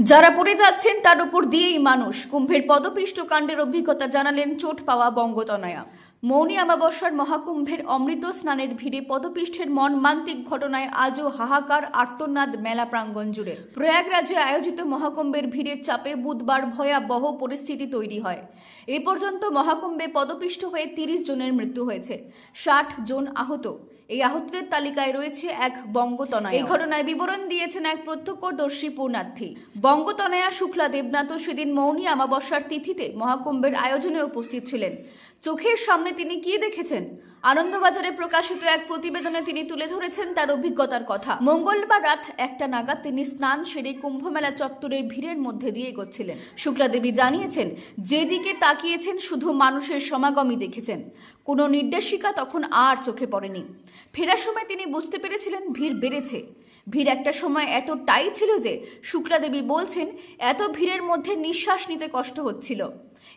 যারা পড়ে যাচ্ছেন, তার উপর দিয়েই মানুষ। কুম্ভের পদপিষ্ট কাণ্ডের অভিজ্ঞতা জানালেন চোট পাওয়া বঙ্গতনয়া। মৌনী অমাবস্যার মহাকুম্ভের অমৃত স্নানের ভিড়ে পদপিষ্ঠের মর্মান্তিক ঘটনায় আজও হাহাকার আর্তনাদ মেলা প্রাঙ্গণ জুড়ে। প্রয়াগরাজে আয়োজিত মহাকুম্ভের ভিড়ের চাপে বুধবার ভয়াবহ পরিস্থিতি তৈরি হয়। এ পর্যন্ত মহাকুম্ভে পদপিষ্ট হয়ে তিরিশ জনের মৃত্যু হয়েছে, ষাট জন আহত। এই আহতদের তালিকায় রয়েছে এক বঙ্গতনয়া। এই ঘটনায় বিবরণ দিয়েছেন এক প্রত্যক্ষদর্শী পূর্ণার্থী বঙ্গতনয়া শুক্লা দেবনাথ সেদিন মৌনী অমাবস্যার তিথিতে মহাকুম্ভের আয়োজনে উপস্থিত ছিলেন। চোখের সামনে তিনি কি দেখেছেন? আনন্দবাজারে প্রকাশিত এক প্রতিবেদনে তিনি তুলে ধরেছেন তার অভিজ্ঞতার কথা। মঙ্গলবার রাত একটা নাগাদ তিনি স্নান সেরে কুম্ভমেলা চত্বরের ভিড়ের মধ্যে দিয়ে এগোচ্ছিলেন। শুক্লা দেবী জানিয়েছেন, যেদিকে তাকিয়েছেন শুধু মানুষের সমাগমই দেখেছেন। কোনো নির্দেশিকা তখন আর চোখে পড়েনি। ফেরার সময় তিনি বুঝতে পেরেছিলেন, ভিড় বেড়েছে। ভিড় একটা সময় এতটাই ছিল যে শুক্লা দেবী বলছেন, এত ভিড়ের মধ্যে নিঃশ্বাস নিতে কষ্ট হচ্ছিল।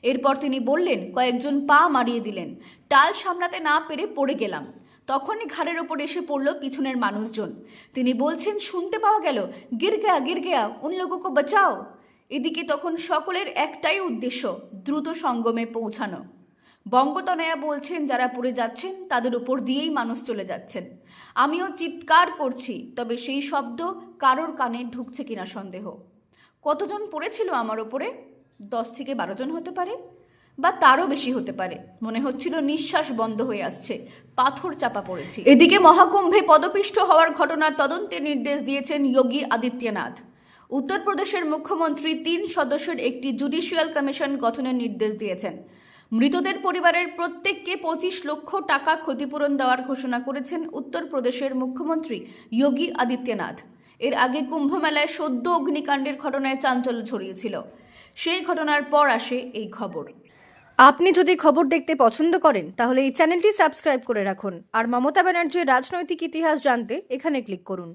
এরপর তিনি বললেন, কয়েকজন পা মারিয়ে দিলেন। টাল সামলাতে না পেরে পড়ে গেলাম। তখনই ঘাড়ের ওপর এসে পড়ল পিছনের মানুষজন। তিনি বলছেন, শুনতে পাওয়া গেল। গির গয়া গির গয়া। উন লোককে বাঁচাও। এদিকে তখন সকলের একটাই উদ্দেশ্য, দ্রুত সঙ্গমে পৌঁছানো। বঙ্গতনয়া বলছেন, যারা পড়ে যাচ্ছেন, তাদের উপর দিয়েই মানুষ চলে যাচ্ছেন। আমিও চিৎকার করছি, তবে সেই শব্দ কারোর কানে ঢুকছে কিনা সন্দেহ। কতজন পড়েছিল আমার ওপরে দশ থেকে বারো জন হতে পারে, বা তারও বেশি হতে পারে। মনে হচ্ছিল নিঃশ্বাস বন্ধ হয়ে আসছে, পাথর চাপা পড়েছি। এদিকে মহাকুম্ভে পদপিষ্ট হওয়ার ঘটনার তদন্তের নির্দেশ দিয়েছেন যোগী আদিত্যনাথ। উত্তরপ্রদেশের মুখ্যমন্ত্রী তিন সদস্যের একটি জুডিশিয়াল কমিশন গঠনের নির্দেশ দিয়েছেন। মৃতদের পরিবারের প্রত্যেককে পঁচিশ লক্ষ টাকা ক্ষতিপূরণ দেওয়ার ঘোষণা করেছেন উত্তরপ্রদেশের মুখ্যমন্ত্রী যোগী আদিত্যনাথ। এর আগে কুম্ভমেলায় সদ্য অগ্নিকাণ্ডের ঘটনায় চাঞ্চল্য ছড়িয়েছিল। সেই ঘটনার পর আসে এই খবর। আপনি যদি খবর দেখতে পছন্দ করেন, তাহলে এই চ্যানেলটি সাবস্ক্রাইব করে রাখুন। আর মমতা ব্যানার্জির রাজনৈতিক ইতিহাস জানতে এখানে ক্লিক করুন।